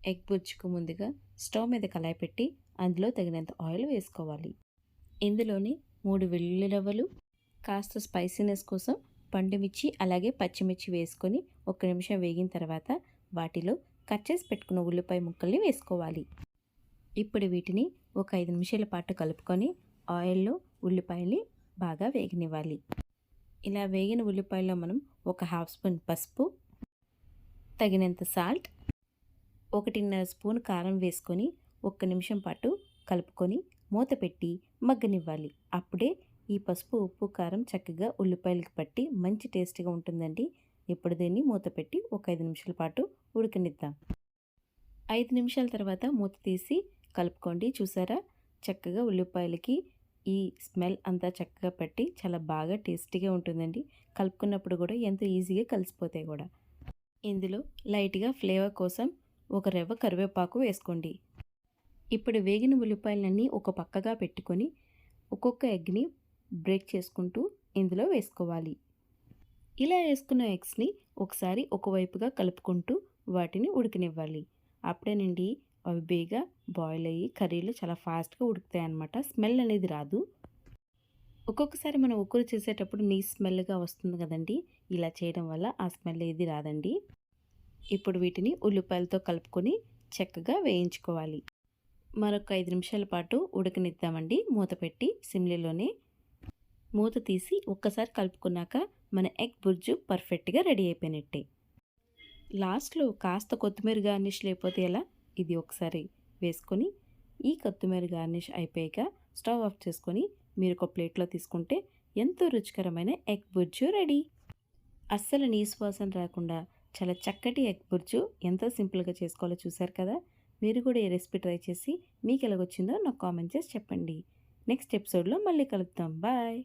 Egg బుజ్జుకు ముందుగా stove మీద కళాయి పెట్టి అందులో తగినంత ఆయిల్ వేసుకోవాలి. ఇందులోని మూడు వెల్లుల్లి రవ్వలు కాస్త స్పైసీనెస్ కోసం పండుమిర్చి అలాగే పచ్చిమిర్చి వేసుకొని ఒక నిమిషం వేగిన తర్వాత వాటిలో కట్ చేసి పెట్టుకున్న ఉల్లిపాయ ముక్కల్ని వేసుకోవాలి. ఇప్పుడు వీటిని ఒక ఐదు నిమిషాల పాటు కలుపుకొని ఆయిల్లో ఉల్లిపాయల్ని బాగా వేగనివ్వాలి. ఇలా వేగిన ఉల్లిపాయలో మనం ఒక హాఫ్ స్పూన్ పసుపు తగినంత సాల్ట్ ఒకటిన్నర స్పూన్ కారం వేసుకొని ఒక్క నిమిషం పాటు కలుపుకొని మూత పెట్టి మగ్గనివ్వాలి. అప్పుడే ఈ పసుపు ఉప్పు కారం చక్కగా ఉల్లిపాయలకి పట్టి మంచి టేస్టీగా ఉంటుందండి. ఇప్పుడు దీన్ని మూత పెట్టి ఒక ఐదు నిమిషాల పాటు ఉడకనిద్దాం. ఐదు నిమిషాల తర్వాత మూత తీసి కలుపుకోండి. చూసారా? చక్కగా ఉల్లిపాయలకి ఈ స్మెల్ అంతా చక్కగా పట్టి చాలా బాగా టేస్టీగా ఉంటుందండి. కలుపుకున్నప్పుడు కూడా ఎంతో ఈజీగా కలిసిపోతాయి కూడా. ఇందులో లైట్గా ఫ్లేవర్ కోసం ఒక రెవ్వ కరివేపాకు వేసుకోండి. ఇప్పుడు వేగిన ఉల్లిపాయలన్నీ ఒక పక్కగా పెట్టుకొని ఒక్కొక్క ఎగ్ని బ్రేక్ చేసుకుంటూ ఇందులో వేసుకోవాలి. ఇలా వేసుకున్న ఎగ్స్ని ఒకసారి ఒకవైపుగా కలుపుకుంటూ వాటిని ఉడికనివ్వాలి. అప్పుడేనండి అవి బేగా బాయిల్ అయ్యి కర్రీలు చాలా ఫాస్ట్గా ఉడుకుతాయి అన్నమాట. స్మెల్ అనేది రాదు. ఒక్కొక్కసారి మనం ఉక్కురు చేసేటప్పుడు నీ స్మెల్గా వస్తుంది కదండి. ఇలా చేయడం వల్ల ఆ స్మెల్ ఏది రాదండి. ఇప్పుడు వీటిని ఉల్లిపాయలతో కలుపుకొని చక్కగా వేయించుకోవాలి. మరొక ఐదు నిమిషాల పాటు ఉడకనిద్దామండి. మూత పెట్టి సిమ్లీలోనే మూత తీసి ఒక్కసారి కలుపుకున్నాక మన ఎగ్ బుర్జు పర్ఫెక్ట్గా రెడీ అయిపోయినట్టే. లాస్ట్లో కాస్త కొత్తిమీర గార్నిష్ లేకపోతే ఎలా? ఇది ఒకసారి వేసుకొని ఈ కొత్తిమీర గార్నిష్ అయిపోయాక స్టవ్ ఆఫ్ చేసుకొని మీరు ఒక ప్లేట్లో తీసుకుంటే ఎంతో రుచికరమైన ఎగ్ బుర్జు రెడీ. అస్సలు నీసు వాసన రాకుండా చాలా చక్కటి ఎగ్ బుర్జు ఎంతో సింపుల్గా చేసుకోవాలో చూశారు కదా? మీరు కూడా ఈ రెసిపీ ట్రై చేసి మీకు ఎలాగొచ్చిందో నాకు కామెంట్ చేసి చెప్పండి. నెక్స్ట్ ఎపిసోడ్లో మళ్ళీ కలుద్దాం. బాయ్.